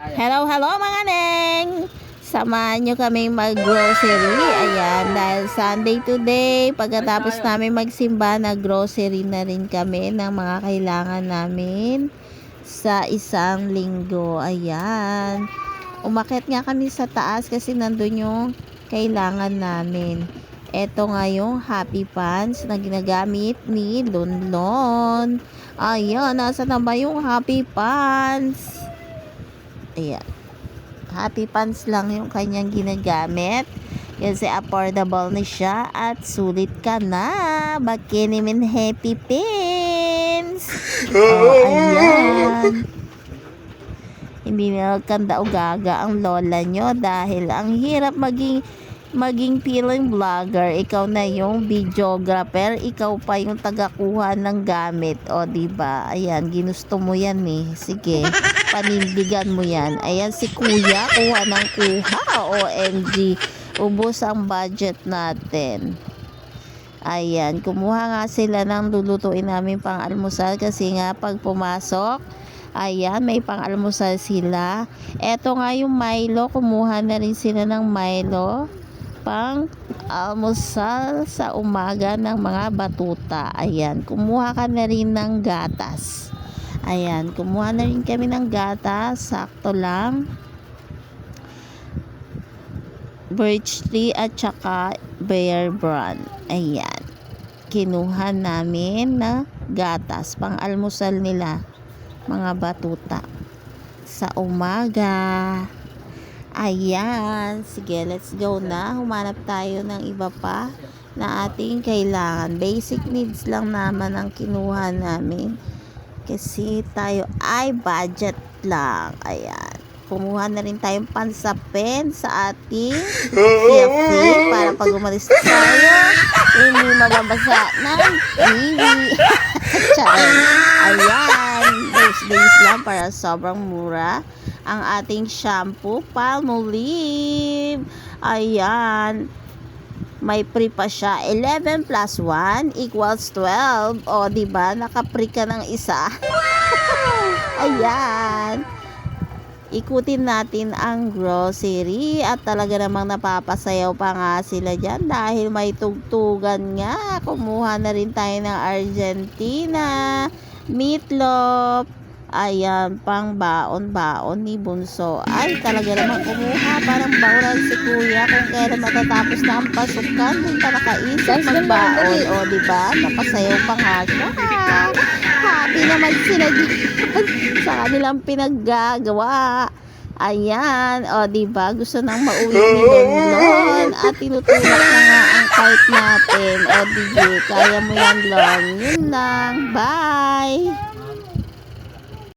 Hello, hello mga neng! Samahan nyo kami mag-grocery. Ayan, dahil Sunday today, pagkatapos namin magsimba, nag-grocery na rin kami ng mga kailangan namin sa isang linggo. Ayan. Umakit nga kami sa taas kasi nandun yung kailangan namin. Ito nga yung happy pants na ginagamit ni Lunlon. Ayan, nasa na ba yung happy pants? Ayan. Happy pants lang yung kanyang ginagamit. Kasi affordable na siya at sulit ka na. Bikini min happy pins. Oh, ayan. Hindi na kanda o gaga ang lola nyo dahil ang hirap maging maging feeling vlogger, ikaw na yung videographer, ikaw pa yung tagakuha ng gamit. O, di ba? Ayan, ginusto mo yan eh. Sige, panindigan mo yan. Ayan, si kuya, kuha ng kuha. OMG, ubos ang budget natin. Ayan, kumuha nga sila ng lulutuin namin pang almusal kasi nga pag pumasok, ayan, may pang almusal sila. Eto nga yung Milo, kumuha na rin sila ng Milo pang almusal sa umaga ng mga batuta. Ayan, kumuha ka na rin ng gatas. Ayan, kumuha na rin kami ng gatas. Sakto lang. Birch tree at saka bear brand. Ayan. Kinuha namin na gatas pang almusal nila mga batuta sa umaga. Ayan. Sige, let's go na. Humanap tayo ng iba pa na ating kailangan. Basic needs lang naman ang kinuha namin. Kasi tayo ay budget lang. Ayan. Kumuha na rin tayong pansapin sa ating CFC para pag umalis tayo, mababasa ng TV. Charon. Ayan. Those days lang para sobrang mura ang ating shampoo Palmolive. Ayan. May free pa siya. 11 plus 1 equals 12. O, di ba? Naka-free ka ng isa. Ayan. Ikutin natin ang grocery at talaga namang napapasayaw pa nga sila dyan dahil may tugtugan nga. Kumuha na rin tayo ng Argentina, meatloaf, Ayan, pang baon-baon ni Bunso. Ay, talaga naman kumuha. Parang bauran si Kuya kung kailan matatapos na ang pasukan. Kung pa nakaisip magbaon. O, di ba? Napasayaw pa nga siya. Happy naman sila sa kanilang pinaggagawa. Ayan, o di ba? Gusto nang mauwi ni Lon at tinutulak na nga ang cart natin. O di kaya mo yan Lon. Yun lang. Bye!